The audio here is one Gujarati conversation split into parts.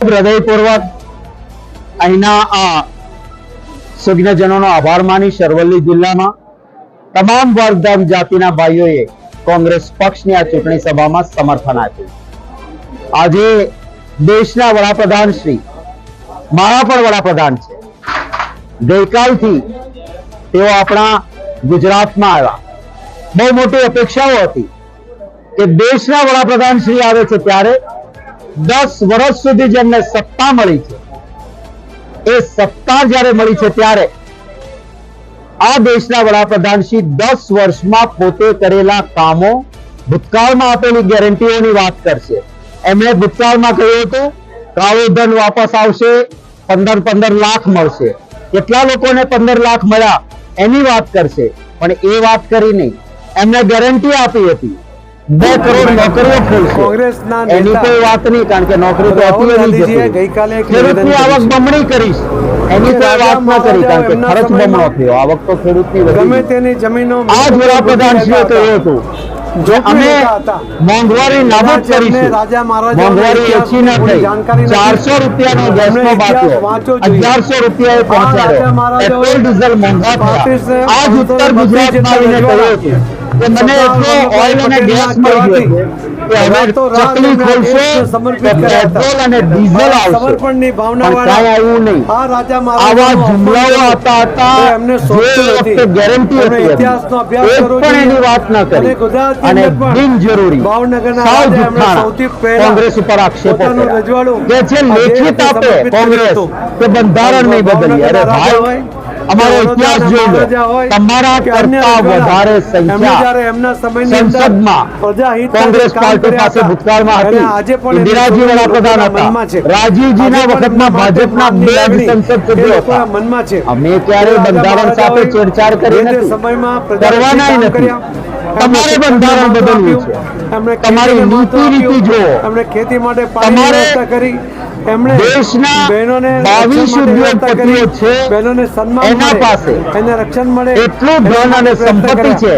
હૃદયપૂર્વક અહીંના આ સુજ્ઞજનોનો આભાર માની અરવલ્લી જિલ્લામાં તમામ વર્ગધામ જાતિના ભાઈઓએ કોંગ્રેસ પક્ષની આ ચૂંટણી સભામાં સમર્થન આપ્યું. આજે દેશના વડાપ્રધાન શ્રી, મારા પણ વડાપ્રધાન છે. ગઈકાલથી તેઓ આપણા ગુજરાતમાં આવ્યા. બહુ મોટી અપેક્ષાઓ હતી કે દેશના વડાપ્રધાન શ્રી આવે છે ત્યારે દસ વર્ષ સુધી જેમને સત્તા મળી છે, એ સત્તા જ્યારે મળી છે ત્યારે આ દેશના વડાપ્રધાન શ્રી દસ વર્ષમાં પોતે કરેલા કામો ભૂતકાળમાં આપેલી ગેરંટીઓની વાત કરશે. એમણે ભૂતકાળમાં કહ્યું હતું, કાળું ધન વાપસ આવશે, પંદર પંદર લાખ મળશે. કેટલા લોકોને પંદર લાખ મળ્યા? એની વાત કરશે. પણ એ વાત કરી નહીં. એમને ગેરંટી આપી હતી. બે કરોડ નોકરીઓ ખોલશે એની કોઈ વાત નહીં કારણ કે નોકરી તો હતી ગઈકાલે ખેડૂતની આવક બમણી કરીશ. એની કોઈ વાત ન કરી કારણ કે ખર્ચ બમણો થયો. આવક તો ખેડૂતની ગમે તેની જમીનો આ જ હતું. અમે મોંઘવારી નાબૂદ કરીશું. રાજા મહારાજાઓનો મોંઘવારી ઓછી ન થઈ. ચારસો રૂપિયાનો ગેસનો બાટલો. અગિયારસો રૂપિયાએ પહોંચાડ્યો. પેટ્રોલ ડીઝલ મોંઘા થયા. આ જ ઉત્તર ગુજરાતમાં આવીને કહ્યું હતું. કે મને એટલો ઓઇલ અને ગેસ મળી ગયો ચકલી એમણે ખોલશો દેશને સમર્પિત તો કર્યા હતા. પેટ્રોલ અને ડીઝલ આવશે. સમર્પણની પણ ભાવનાવાળા કાંઈ આવ્યું નહીં. આવા જુમલાઓ હતા હતા એમને વખતે ગેરંટી હતી ઇતિહાસનો અભ્યાસ એક કરવો પણ એની વાત ન કરી. અને બિનજરૂરી. સાવ જુઠ્ઠાણા સૌથી પહેલા કોંગ્રેસ ઉપર આક્ષેપો કે છે લેખિત આપે કોંગ્રેસ કે બંધારણ નહીં બદલી. અરે ભાઈ હોય, અમારો ઇતિહાસ જોઈ લો. તમારા કરતા વધારે સંખ્યા સંસદમાં કોંગ્રેસ પાર્ટી પાસે ભૂતકાળમાં હતી. ઇન્દિરાજી વડાપ્રધાન. હતા. રાજીવજીના વખતમાં ભાજપના બે સંસદ સભ્યો હતા. મનમાં છે. અમે ક્યારે બંધારણ સાથે છેડછાડ કરી નથી. કામ નથી. તમારે બંધારણ બદલવું છે. તમારી નીતિ નીતિ. એમણે ખેતી માટે પાણી કરી. એમણે દેશના બહેનોને 22 રક્ષણ માટે વ્યવસ્થા કરી. ઉદ્યોગપતિઓ છે. બહેનોને સન્માન એના પાસે એને રક્ષણ મળે એટલું ધન અને સંપત્તિ છે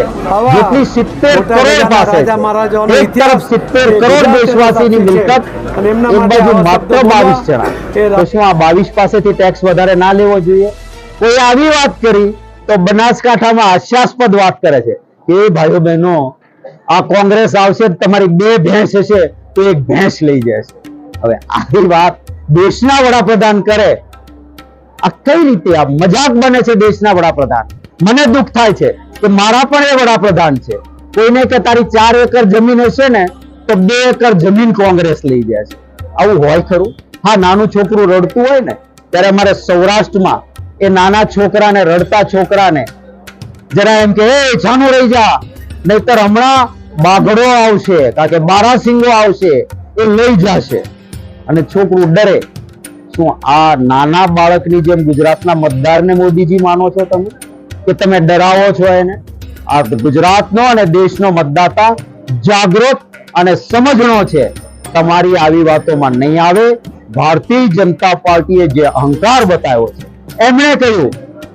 જેટલી સિત્તેર કરોડ પાસે રાજા મહારાજાઓનો છે એક તરફ સિત્તેર કરોડ દેશવાસીની મિલકત અને એમના એક બાજુ માત્ર બાવીસ જણા તો શું આ બાવીસ પાસેથી ટેક્સ વધારે ના લેવો જોઈએ કોઈ આવી વાત કરી તો બનાસકાંઠામાં હાસ્યાસ્પદ વાત કરે છે કે એ ભાઈઓ બહેનો આ કોંગ્રેસ આવશે તમારી બે ભેંસ હશે તો એક ભેંસ લઈ જશે હવે આવી વાત દેશના વડાપ્રધાન કરે, આ કઈ રીતે? આ મજાક બને છે દેશના વડાપ્રધાન. મને દુઃખ થાય છે કે મારા પણ એ વડાપ્રધાન છે. કોઈને કે તારી ચાર એકર જમીન હશે ને, તો બે એકર જમીન કોંગ્રેસ લઈ જાય આવું હોય ખરું? હા, નાનું છોકરું રડતું હોય ને, ત્યારે અમારે સૌરાષ્ટ્રમાં એ નાના છોકરાને, રડતા છોકરાને જરા એમ કે, એ છાનું રહી જા. નહીતર હમણાં બાઘડો આવશે, કારણ કે બારાસિંગો આવશે, એ લઈ જશે. અને છોકરું ડરે. શું આ નાના બાળકની જેમ ગુજરાતના મતદારને મોદીજી માનો છો તમે? કે તમે ડરાવો છો એને? આ ગુજરાતનો અને દેશનો મતદાતા જાગૃત અને સમજણો છે. તમારી આવી વાતોમાં નહીં આવે. ભારતીય જનતા પાર્ટીએ જે અહંકાર બતાવ્યો છે, એમણે કહ્યું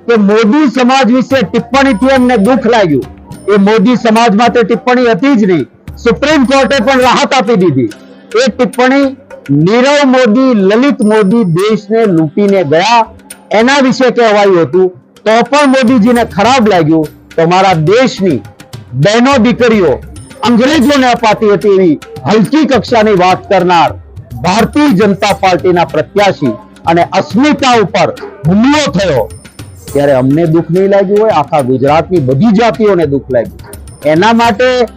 કે મોદી સમાજ વિશે ટિપ્પણીથી એમને દુઃખ લાગ્યું. એ મોદી સમાજમાં તે ટિપ્પણી હતી જ નહીં. સુપ્રીમ કોર્ટે પણ રાહત આપી દીધી. એ ટિપ્પણી નીરવ મોદી, લલિત મોદી દેશને લૂંટીને ગયા. એના વિશે કહેવાયું હતું. તો પણ મોદીજીને ખરાબ લાગ્યું. તો મારા દેશની બહેનો દીકરીઓ અંગ્રેજોને અપાતી હતી એવી હલકી કક્ષાની વાત કરનાર ભારતીય જનતા પાર્ટીના પ્રત્યાશી અને અસ્મિતા ઉપર હુમલો થયો. ત્યારે અમને દુઃખ નહીં લાગ્યું હોય? આખા ગુજરાતની બધી જાતિઓને દુઃખ લાગ્યું. એના માટે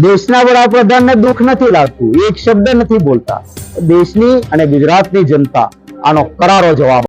દેશના વડાપ્રધાનને દુઃખ નથી લાગતું, એક શબ્દ નથી બોલતા. દેશની અને ગુજરાતની જનતા આનો કરારો જવાબ